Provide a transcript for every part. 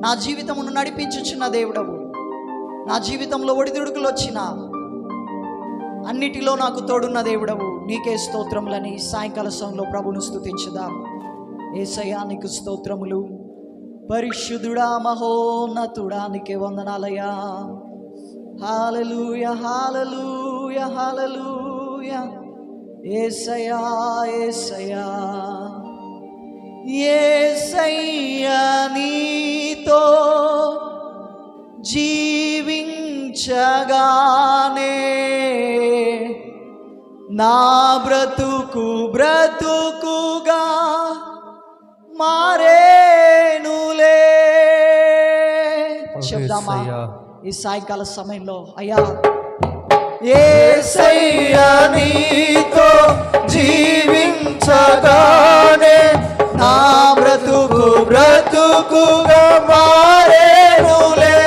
నా జీవితమును నడిపించుచున్న దేవుడవు. నా జీవితంలో ఒడిదుడుకులు వచ్చిన అన్నిటిలో నాకు తోడున్న దేవుడవు. నీకే స్తోత్రములని సాయంకాల సమయంలో ప్రభును స్థుతించుదాం ఏసయ్యా నీకు స్తోత్రములు. పరిశుద్ధుడా మహోన్నతుడా నీకే వందనాలయ్యా. Hallelujah hallelujah hallelujah. Yesaya Yesayya నీతో జీవించగానే నా బ్రతుకు బ్రతుకుగా మారేనులే చెప్దామా. ఈ సాయంకాల సమయంలో అయ్యా ఏసయ్యా నీతో జీవించగానే బ్రతుకుగా మారేనులే.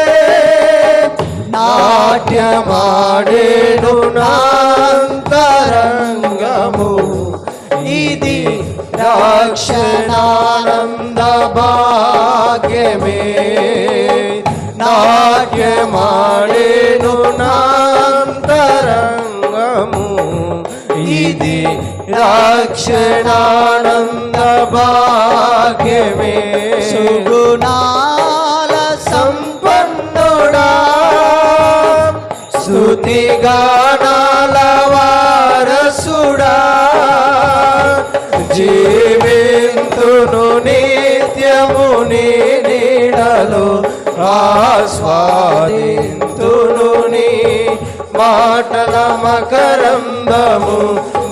నాట్యమాడేను నాంతరంగము ఇది రక్షణానంద భాగ్యమే. నాట్యమా రక్షణానంద భాగ్యమే సుగుణాల సంపన్నుడా స్తుతిగానాల వారసుడా జీవింతును నిత్యము నీ నీడలో ఆస్వాదింతును నీ మాటల మకరందము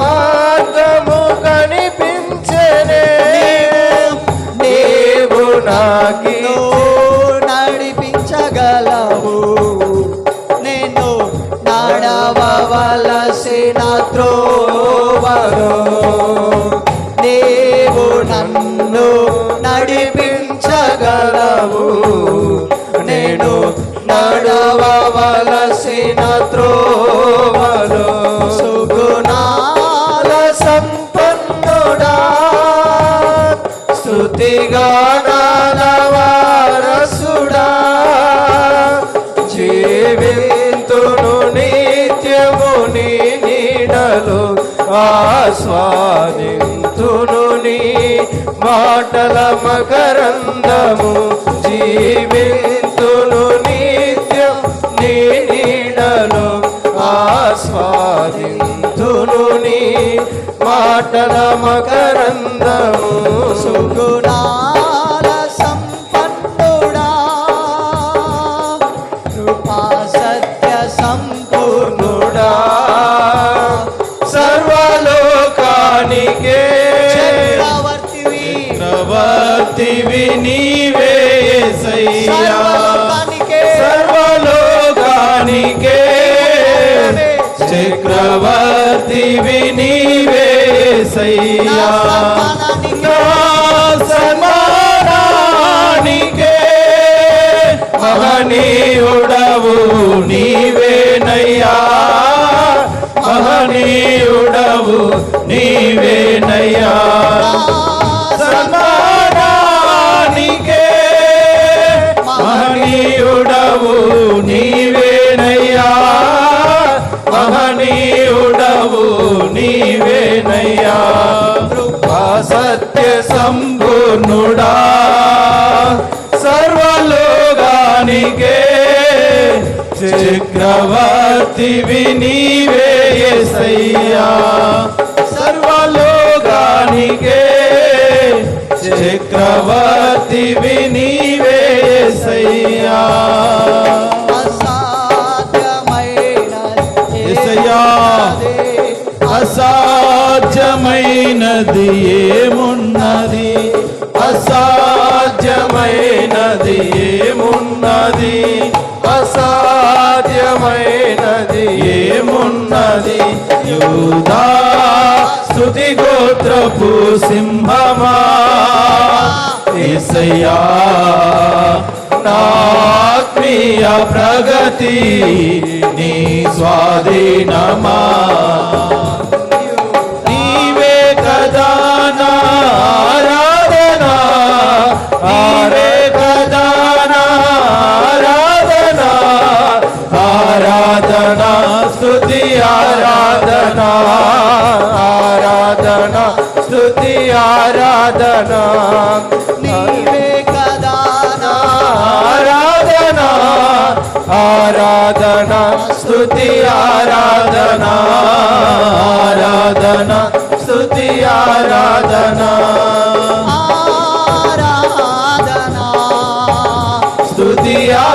మార్గము కనిపించనే. నీవు నాకి నడిపించగలవు. నేను స్తుతిగానాల వారసుడా జీవింతును నిత్యము నీ నీడలు ఆస్వాదింతును నీ మాటల మకరందము జీవింతును నిత్యం నీ నీడలు ఆస్వాదింతును నీ మాటల మకరందము. సుగుణాల సంపన్నుడా. కృపా సత్య సంపూర్ణుడా. సర్వలోకానికే చక్రవర్తివి. ప్రవర్తివి నీవే యేసయ్యా. సర్వలోకానికే. చక్రవర్తివి. నీవే యేసయ్యా. మహనీయుడవు నీవేనయ్యా. మహనీయుడవు నీవేనయ్యా. సన్మానానికే మహనీయుడవు నీవేనయ్యా. మహనీయుడవు నీవేనయ్యా. కృపా సత్య సంపూర్ణుడా దానికే చక్రవర్తి నీవే ఎసయ్యా సర్వలోకానికే చక్రవర్తి నీవే ఎసయ్యా అసాధ్యమైనది ఏముండ అసాధ్యమైనది ఏమున్నది? అసాధ్యమైనది ఏమున్నది? యూదా స్థుతి గోత్రపు సింహమా? ఏసయ్యా నాత్మీయ ప్రగతి నీ స్వాధీనమా? నీవే కదా నా స్తుతి ఆరాధన ఆరాధన స్తుతి ఆరాధన. నీవే కదా ఆరాధన ఆరాధన స్తుతి ఆరాధన. ఆరాధన స్తుతి ఆరాధన. ఆరాధన. స్తుతి ఆరాధన.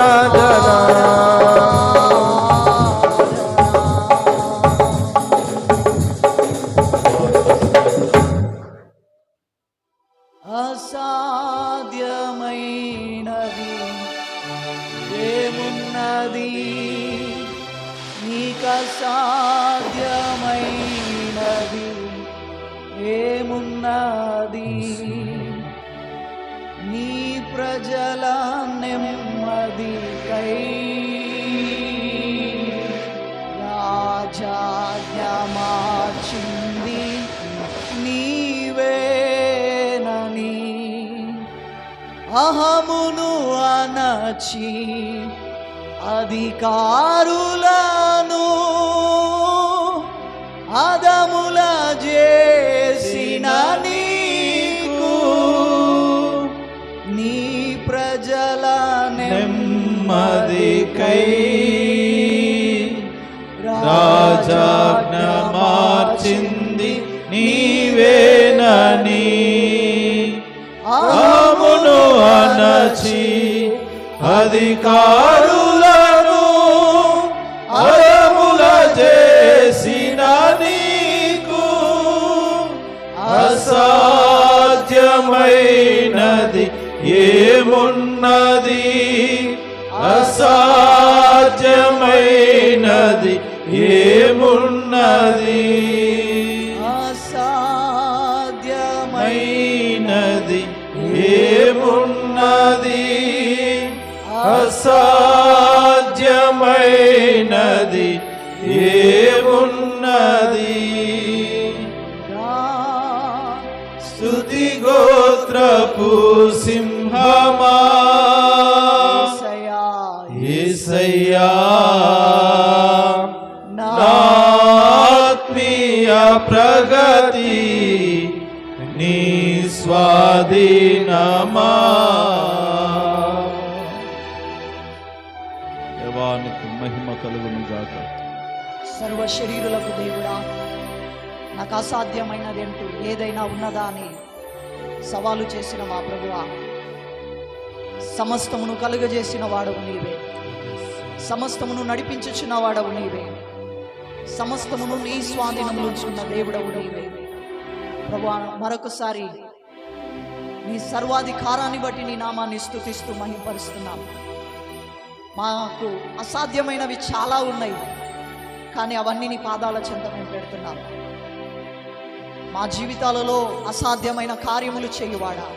నీ ప్రజల నెమ్మది కై. రాజాజ్ఞమాచింది నీవేనని. అహమును అనచి అధికారులా అధికారులను అరముల చేసిన నీకు అసాధ్యమైనది ఏమున్నది? అసాధ్యమైనది ఏమున్నది స్తుతి గోత్రపు సింహమా? ఏసయ్యా నా ఆత్మీయ ప్రగతి నీ స్వాధీనమా? దేవానికి మహిమ కలుగును గాక సర్వ శరీరులకు దేవుడా నాకు అసాధ్యమైనది అంటూ ఏదైనా ఉన్నదా అని సవాలు చేసిన మా ప్రభువా సమస్తమును కలుగజేసిన వాడవు నీవే. సమస్తమును నడిపించుచున్న వాడవు నీవే. సమస్తమును నీ స్వాధీనంలో ఉంచుకున్న దేవుడవు నీవే. ప్రభా మరొకసారి నీ సర్వాధికారాన్ని బట్టి నీ నామాన్ని స్థుతిస్తూ మహింపరుస్తున్నాం మాకు అసాధ్యమైనవి చాలా ఉన్నాయి కానీ అవన్నీ నీ పాదాల చెంత మేము పెడుతున్నాము. మా జీవితాలలో అసాధ్యమైన కార్యములు చేయువాడా?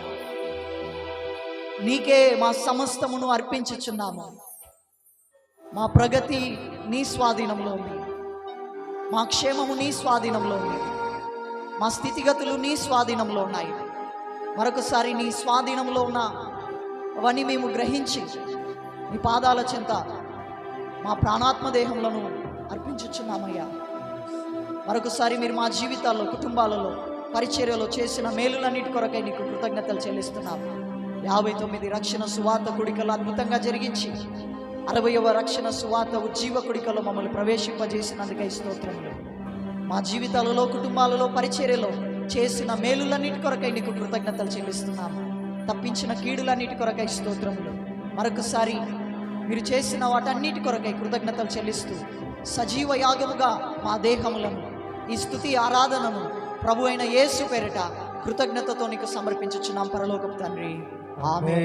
నీకే మా సమస్తమును అర్పించుచున్నాము. మా ప్రగతి నీ స్వాధీనంలో ఉంది. మా క్షేమము నీ స్వాధీనంలో ఉంది. మా స్థితిగతులు నీ స్వాధీనంలో ఉన్నాయి. మరొకసారి నీ స్వాధీనంలో ఉన్న అవన్నీ మేము గ్రహించి నీ పాదాల చెంత మా ప్రాణాత్మ దేహములను అర్పించుచున్నామయ్యా. మరొకసారి మీరు మా జీవితాల్లో కుటుంబాలలో పరిచర్యలో చేసిన మేలులన్నిటి కొరకై నీకు కృతజ్ఞతలు చెల్లిస్తున్నాము యాభై తొమ్మిది రక్షణ సువాత కుడికలు అద్భుతంగా జరిగించి అరవయవ రక్షణ సువాత ఉజ్జీవ కుడికలో మమ్మల్ని ప్రవేశింపజేసినందుకై స్తోత్రములు మా జీవితాలలో కుటుంబాలలో పరిచర్యలో చేసిన మేలులన్నిటి కొరకై నీకు కృతజ్ఞతలు చెల్లిస్తున్నాము తప్పించిన కీడులన్నిటి కొరకై స్తోత్రములు మరొకసారి మీరు చేసిన వాటన్నిటి కొరకై కృతజ్ఞతలు చెల్లిస్తూ సజీవ యాగముగా మా దేహములను ఈ స్థుతి ఆరాధనను ప్రభు అయిన యేసు పేరిట కృతజ్ఞతతో నీకు సమర్పించుచున్నాం పరలోకపు తండ్రి. ఆమె